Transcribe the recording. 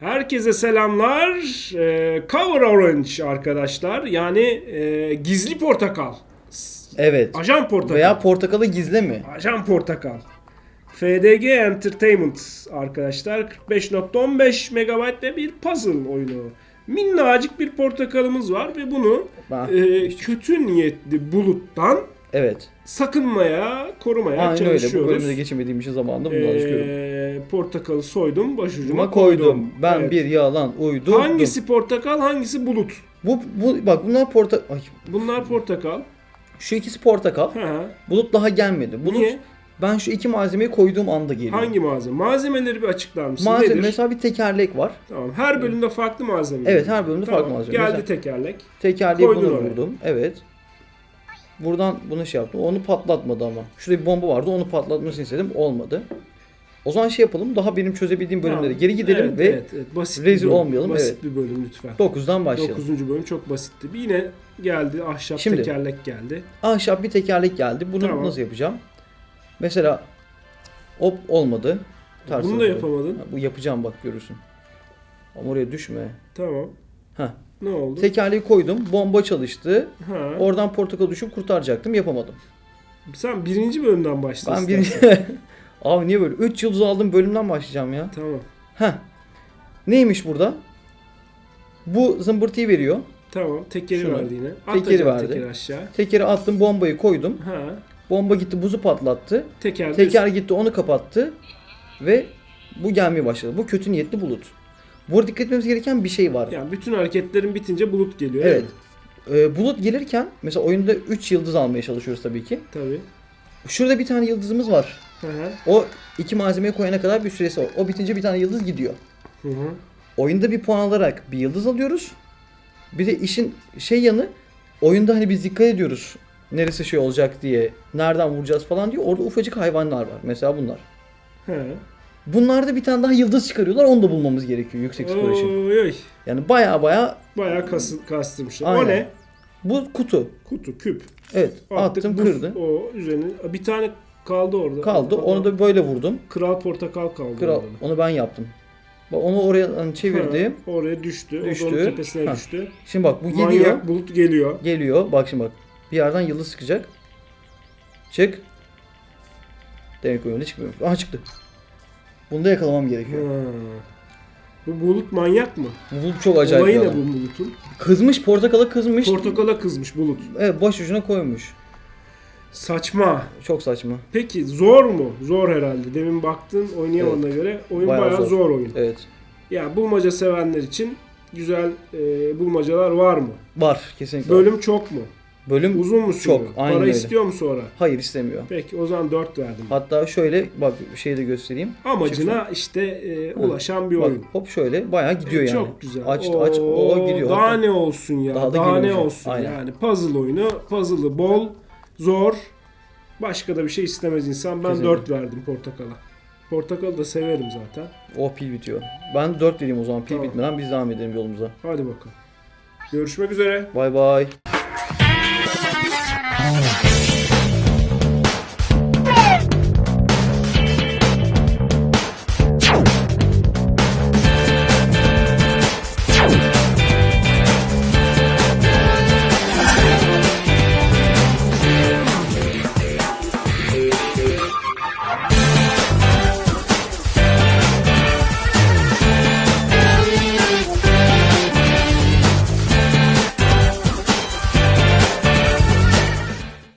Herkese selamlar. Ee, Cover Orange arkadaşlar. Yani e, gizli portakal. Evet. Ajan portakal. Veya portakalı gizle mi? Ajan portakal. FDG Entertainment arkadaşlar. 45.15 megabaytlı bir puzzle oyunu. Minnacık bir portakalımız var ve bunu e, kötü niyetli buluttan Evet. sakınmaya, korumaya Aynen öyle. Bu çalışıyoruz. bölümde geçemediğim için zamanında bunu alışıyorum. Ee, portakalı soydum, başucuma koydum. koydum. Ben Evet. bir yalan uydurdum. Hangisi portakal, hangisi bulut? Bu, bu bak bunlar porta Ay, Bunlar portakal. şu ikisi portakal. Ha. Bulut daha gelmedi. Bulut Niye? ben şu iki malzemeyi koyduğum anda geliyor. Hangi malzeme? Malzemeleri bir açıklar mısın? Malzeme Nedir? mesela bir tekerlek var. Tamam. Her bölümde farklı malzeme. Evet her bölümde Tamam, farklı malzeme. Geldi Mesela tekerlek. tekerleği Koydun oraya. vurdum. Evet. Buradan bunu şey yaptım. Onu patlatmadı ama. Şurada bir bomba vardı. Onu patlatmasını istedim. Olmadı. O zaman şey yapalım. Daha benim çözebildiğim bölümlere Tamam. geri gidelim evet, ve evet, evet. Basit rezil bölüm. olmayalım, Basit evet. bir bölüm lütfen. 9'dan başlayalım. 9. bölüm çok basitti. Yine geldi ahşap Şimdi- tekerlek geldi. Ahşap bir tekerlek geldi. Bunu Tamam. nasıl yapacağım? Mesela hop olmadı. Ters Bunu da yapamadın. Ha, Bu yapacağım bak görürsün. Ama oraya düşme. Tamam. Heh. Ne oldu? Tekerleği koydum. Bomba çalıştı. ha. Oradan portakal düşüp kurtaracaktım. Yapamadım. Sen birinci bölümden başla Ben bir... istersen. Abi niye böyle? 3 yıldız aldığım bölümden başlayacağım ya. Tamam. Heh. Neymiş burada? Bu zımbırtıyı veriyor. Tamam. Tekeri Şunu. verdi yine. Tekeri Atacağım verdi. Tekeri aşağı. Tekeri attım, bombayı koydum. Ha. Bomba gitti, buzu patlattı. Teker, Teker gitti, onu kapattı. Ve bu gelmeye başladı. Bu kötü niyetli bulut. Burada dikkat etmemiz gereken bir şey var. Yani bütün hareketlerin bitince bulut geliyor. Evet. Ee, bulut gelirken mesela oyunda 3 yıldız almaya çalışıyoruz tabii ki. Tabii. Şurada bir tane yıldızımız var. Hı hı. O iki malzemeyi koyana kadar bir süresi var. O bitince bir tane yıldız gidiyor. Hı hı. Oyunda bir puan alarak bir yıldız alıyoruz. Bir de işin şey yanı oyunda hani biz dikkat ediyoruz. Neresi şey olacak diye, nereden vuracağız falan diye. Orada ufacık hayvanlar var. Mesela bunlar. He. Bunlarda bir tane daha yıldız çıkarıyorlar. Onu da bulmamız gerekiyor yüksek skor için. Oy, oy. Yani baya baya Bayağı kası, kastırmışlar. O Aynen. ne? bu kutu. Kutu, küp. Evet Attık, attım kırdı. O üzerine. Bir tane kaldı orada. Kaldı. Onu da böyle vurdum. Kral portakal kaldı. Kral orada. onu ben yaptım. Bak onu oraya hani çevirdim. Ha, oraya düştü. Düştü. onun tepesine Ha. düştü. Şimdi bak bu geliyor. Manyak bulut geliyor. Geliyor. Bak şimdi bak. Bir yerden yıldız çıkacak. Çık. Demek ki çıkmıyor. Aha çıktı. Bunu da yakalamam gerekiyor. Ha. Bu bulut manyak mı? Bu çok acayip Olayı bir ne adam. bu bulutun? Kızmış portakala kızmış. Portakala kızmış bulut. evet baş ucuna koymuş. Saçma. Çok saçma. Peki zor mu? Zor herhalde. Demin baktın oynayamadığına göre. Oyun bayağı, Bayağı zor. zor. oyun. Evet. Yani bulmaca sevenler için güzel e, bulmacalar var mı? Var kesinlikle. var. Bölüm çok mu? Bölüm Uzun mu sürüyor? Çok, aynen Para öyle. istiyor mu sonra? hayır istemiyor. Peki o zaman 4 verdim. Hatta şöyle bak şeyi de göstereyim. Amacına işte e, ulaşan bir Bak oyun. hop şöyle bayağı gidiyor yani. Çok güzel. Aç Oo, aç o gidiyor. Daha Hatta- ne olsun ya? Daha Daha, da ne geliyor. olsun Aynen. yani? Puzzle oyunu. Puzzle'ı bol, zor. Başka da bir şey istemez insan. Ben Kesinlikle. 4 verdim portakala. Portakalı da severim zaten. O pil bitiyor. Ben 4 vereyim o zaman pil Tamam. bitmeden biz devam edelim yolumuza. Hadi bakalım. Görüşmek üzere. Bay bay.